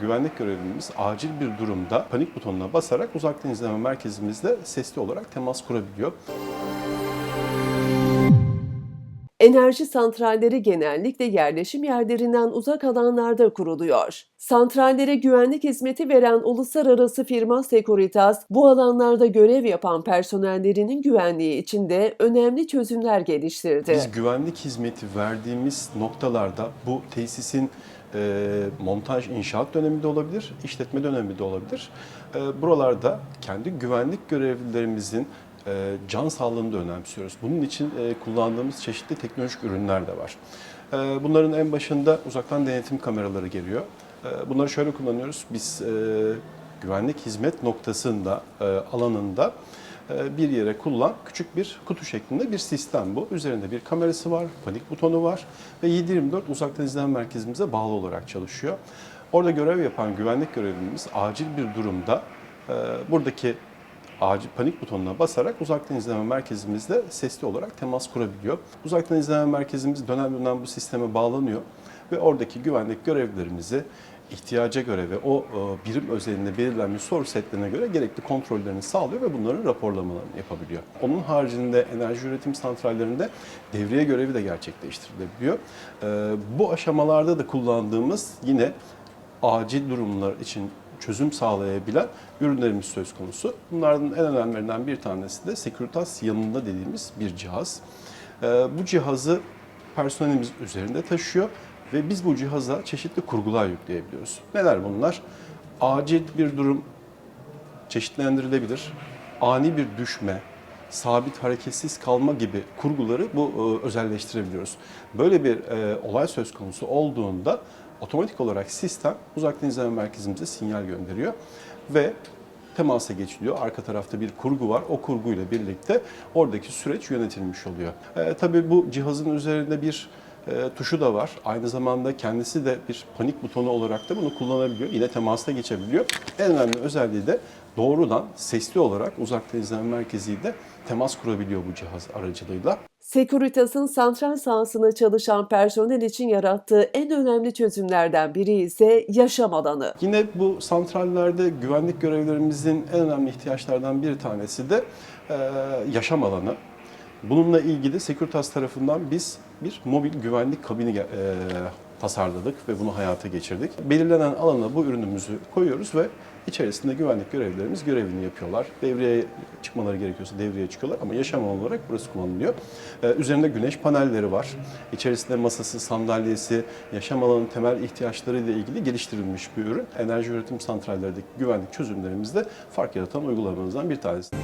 Güvenlik görevlimiz acil bir durumda panik butonuna basarak uzaktan izleme merkezimizle sesli olarak temas kurabiliyor. Enerji santralleri genellikle yerleşim yerlerinden uzak alanlarda kuruluyor. Santrallere güvenlik hizmeti veren uluslararası firma Securitas, bu alanlarda görev yapan personellerinin güvenliği için de önemli çözümler geliştirdi. Biz güvenlik hizmeti verdiğimiz noktalarda bu tesisin montaj inşaat dönemi de olabilir, işletme dönemi de olabilir. E, buralarda kendi güvenlik görevlilerimizin e, can sağlığını da önemsiyoruz. Bunun için e, kullandığımız çeşitli teknolojik ürünler de var. E, bunların en başında uzaktan denetim kameraları geliyor. Bunları şöyle kullanıyoruz. Biz e, güvenlik hizmet noktasında, alanında bir yere kullan küçük bir kutu şeklinde bir sistem bu. Üzerinde bir kamerası var, panik butonu var ve 7/24 uzaktan izleme merkezimize bağlı olarak çalışıyor. Orada görev yapan güvenlik görevlimiz acil bir durumda e, buradaki acil panik butonuna basarak uzaktan izleme merkezimizle sesli olarak temas kurabiliyor. Uzaktan izleme merkezimiz dönem dönem bu sisteme bağlanıyor ve oradaki güvenlik görevlilerimizi ihtiyaca göre ve o e, birim özelinde belirlenmiş soru setlerine göre gerekli kontrollerini sağlıyor ve bunların raporlamalarını yapabiliyor. Onun haricinde enerji üretim santrallerinde devriye görevi de gerçekleştirilebiliyor. E, Bu aşamalarda da kullandığımız yine acil durumlar için çözüm sağlayabilen ürünlerimiz söz konusu. Bunlardan en önemlilerinden bir tanesi de Securitas yanında dediğimiz bir cihaz. Ee, Bu cihazı personelimiz üzerinde taşıyor ve biz bu cihaza çeşitli kurgular yükleyebiliyoruz. Neler bunlar? Acil bir durum çeşitlendirilebilir. Ani bir düşme, sabit hareketsiz kalma gibi kurguları bu e, özelleştirebiliyoruz. Böyle bir e, olay söz konusu olduğunda otomatik olarak sistem uzaktan izleme merkezimize sinyal gönderiyor ve temasa geçiliyor. Arka tarafta bir kurgu var. O kurguyla birlikte oradaki süreç yönetilmiş oluyor. E, tabii bu cihazın üzerinde bir e, tuşu da var. Aynı zamanda kendisi de bir panik butonu olarak da bunu kullanabiliyor. Yine temasta geçebiliyor. En önemli özelliği de doğrudan sesli olarak uzaktan izleme merkeziyle temas kurabiliyor bu cihaz aracılığıyla. Securitas'ın santral sahasında çalışan personel için yarattığı en önemli çözümlerden biri ise yaşam alanı. Yine bu santrallerde güvenlik görevlerimizin en önemli ihtiyaçlardan bir tanesi de e, yaşam alanı. Bununla ilgili Securitas tarafından biz bir mobil güvenlik kabini e, tasarladık ve bunu hayata geçirdik. Belirlenen alana bu ürünümüzü koyuyoruz ve içerisinde güvenlik görevlilerimiz görevini yapıyorlar. Devreye çıkmaları gerekiyorsa devreye çıkıyorlar ama yaşam alanı olarak burası kullanılıyor. E, üzerinde güneş panelleri var. İçerisinde masası, sandalyesi, yaşam alanının temel ihtiyaçlarıyla ilgili geliştirilmiş bir ürün. Enerji üretim santrallerdeki güvenlik çözümlerimizde fark yaratan uygulamalarımızdan bir tanesi.